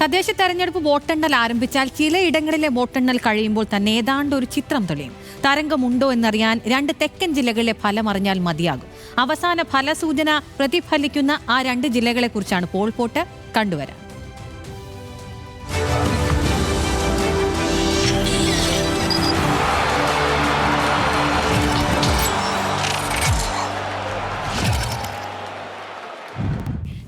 തദ്ദേശ തെരഞ്ഞെടുപ്പ് വോട്ടെണ്ണൽ ആരംഭിച്ചാൽ ചിലയിടങ്ങളിലെ വോട്ടെണ്ണൽ കഴിയുമ്പോൾ തന്നെ ഏതാണ്ട് ഒരു ചിത്രം തെളിയും. തരംഗമുണ്ടോ എന്നറിയാൻ രണ്ട് തെക്കൻ ജില്ലകളിലെ ഫലം അറിഞ്ഞാൽ മതിയാകും. അവസാന ഫലസൂചന പ്രതിഫലിക്കുന്ന ആ രണ്ട് ജില്ലകളെക്കുറിച്ചാണ് പോൾ പോട്ട് കണ്ടുവരാൻ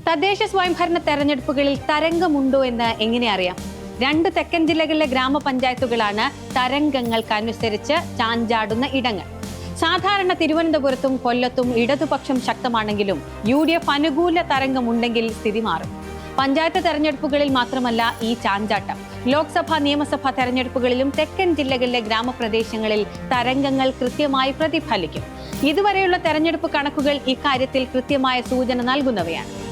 തദ്ദേശ സ്വയംഭരണ തെരഞ്ഞെടുപ്പുകളിൽ തരംഗമുണ്ടോ എന്ന് എങ്ങനെ അറിയാം? രണ്ട് തെക്കൻ ജില്ലകളിലെ ഗ്രാമപഞ്ചായത്തുകളാണ് തരംഗങ്ങൾക്കനുസരിച്ച് ചാഞ്ചാടുന്ന ഇടങ്ങൾ. സാധാരണ തിരുവനന്തപുരത്തും കൊല്ലത്തും ഇടതുപക്ഷം ശക്തമാണെങ്കിലും യു ഡി എഫ് അനുകൂല തരംഗമുണ്ടെങ്കിൽ സ്ഥിതി മാറും. പഞ്ചായത്ത് തെരഞ്ഞെടുപ്പുകളിൽ മാത്രമല്ല ഈ ചാഞ്ചാട്ടം. ലോക്സഭാ നിയമസഭാ തെരഞ്ഞെടുപ്പുകളിലും തെക്കൻ ജില്ലകളിലെ ഗ്രാമപ്രദേശങ്ങളിൽ തരംഗങ്ങൾ കൃത്യമായി പ്രതിഫലിക്കും. ഇതുവരെയുള്ള തെരഞ്ഞെടുപ്പ് കണക്കുകൾ ഇക്കാര്യത്തിൽ കൃത്യമായ സൂചന നൽകുന്നവയാണ്.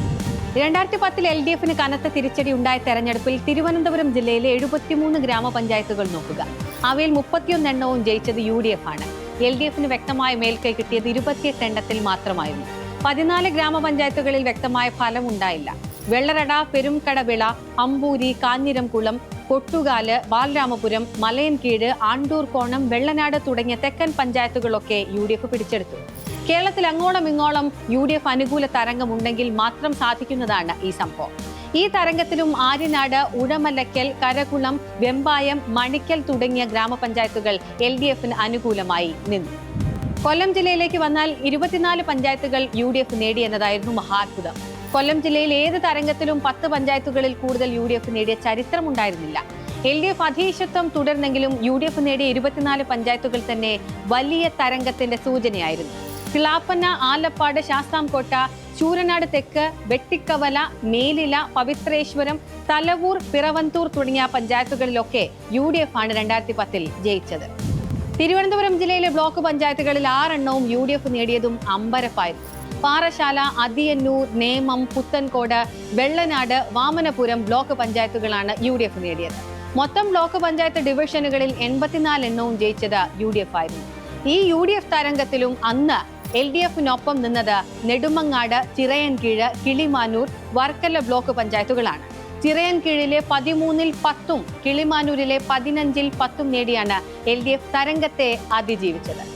രണ്ടായിരത്തി പത്തിൽ എൽ ഡി എഫിന് കനത്ത തിരിച്ചടി ഉണ്ടായ തെരഞ്ഞെടുപ്പിൽ തിരുവനന്തപുരം ജില്ലയിലെ എഴുപത്തിമൂന്ന് ഗ്രാമപഞ്ചായത്തുകൾ നോക്കുക. അവയിൽ മുപ്പത്തിയൊന്ന് എണ്ണവും ജയിച്ചത് യു ഡി എഫ് ആണ് എൽ ഡി എഫിന് വ്യക്തമായ മേൽക്കൈ കിട്ടിയത് ഇരുപത്തിയെട്ട് എണ്ണത്തിൽ മാത്രമായിരുന്നു. പതിനാല് ഗ്രാമപഞ്ചായത്തുകളിൽ വ്യക്തമായ ഫലം ഉണ്ടായില്ല. വെള്ളറട പെരുംകടവിള അമ്പൂരി കാഞ്ഞിരംകുളം കൊട്ടുകാൽ ബാലരാമപുരം മലയൻകീഴ് ആണ്ടൂർ കോണം വെള്ളനാട് തുടങ്ങിയ തെക്കൻ പഞ്ചായത്തുകളൊക്കെ യു ഡി എഫ് പിടിച്ചെടുത്തു. കേരളത്തിൽ അങ്ങോളം ഇങ്ങോളം യു ഡി എഫ് അനുകൂല തരംഗമുണ്ടെങ്കിൽ മാത്രം സാധിക്കുന്നതാണ് ഈ സംഭവം. ഈ തരംഗത്തിലും ആര്യനാട് ഉഴമലക്കൽ കരകുളം വെമ്പായം മണിക്കൽ തുടങ്ങിയ ഗ്രാമപഞ്ചായത്തുകൾ എൽ ഡി എഫിന് അനുകൂലമായി നിന്നു. കൊല്ലം ജില്ലയിലേക്ക് വന്നാൽ ഇരുപത്തിനാല് പഞ്ചായത്തുകൾ യു ഡി എഫ് നേടിയെന്നതായിരുന്നു മഹാത്ഭുതം. കൊല്ലം ജില്ലയിൽ ഏത് തരംഗത്തിലും പത്ത് പഞ്ചായത്തുകളിൽ കൂടുതൽ യു ഡി എഫ് നേടിയ ചരിത്രമുണ്ടായിരുന്നില്ല. എൽ ഡി എഫ് അധീശത്വം തുടർന്നെങ്കിലും യു ഡി എഫ് നേടിയ ഇരുപത്തിനാല് പഞ്ചായത്തുകൾ തന്നെ വലിയ തരംഗത്തിന്റെ സൂചനയായിരുന്നു. കിളാപ്പന്ന ആലപ്പാട് ശാസ്താംകോട്ട ചൂരനാട് തെക്ക് വെട്ടിക്കവല മേലില പവിത്രേശ്വരം തലവൂർ പിറവന്തൂർ തുടങ്ങിയ പഞ്ചായത്തുകളിലൊക്കെ യു ഡി എഫ് ആണ് രണ്ടായിരത്തി പത്തിൽ ജയിച്ചത്. തിരുവനന്തപുരം ജില്ലയിലെ ബ്ലോക്ക് പഞ്ചായത്തുകളിൽ ആറെണ്ണവും യു ഡി എഫ് നേടിയതും അമ്പരപ്പായിരുന്നു. പാറശാല അതിയന്നൂർ നേമം പുത്തൻകോട് വെള്ളനാട് വാമനപുരം ബ്ലോക്ക് പഞ്ചായത്തുകളാണ് യു ഡി എഫ് നേടിയത്. മൊത്തം ബ്ലോക്ക് പഞ്ചായത്ത് ഡിവിഷനുകളിൽ എൺപത്തിനാല് എണ്ണവും ജയിച്ചത് യു ഡി എഫ് ആയിരുന്നു. ഈ യു ഡി എഫ് തരംഗത്തിലും അന്ന് എൽ ഡി എഫിനൊപ്പം നിന്നത് നെടുമങ്ങാട് ചിറയൻകീഴ് കിളിമാനൂർ വർക്കല ബ്ലോക്ക് പഞ്ചായത്തുകളാണ്. ചിറയൻകീഴിലെ പതിമൂന്നിൽ പത്തും കിളിമാനൂരിലെ പതിനഞ്ചിൽ പത്തും നേടിയാണ് എൽ ഡി എഫ് തരംഗത്തെ അതിജീവിച്ചത്.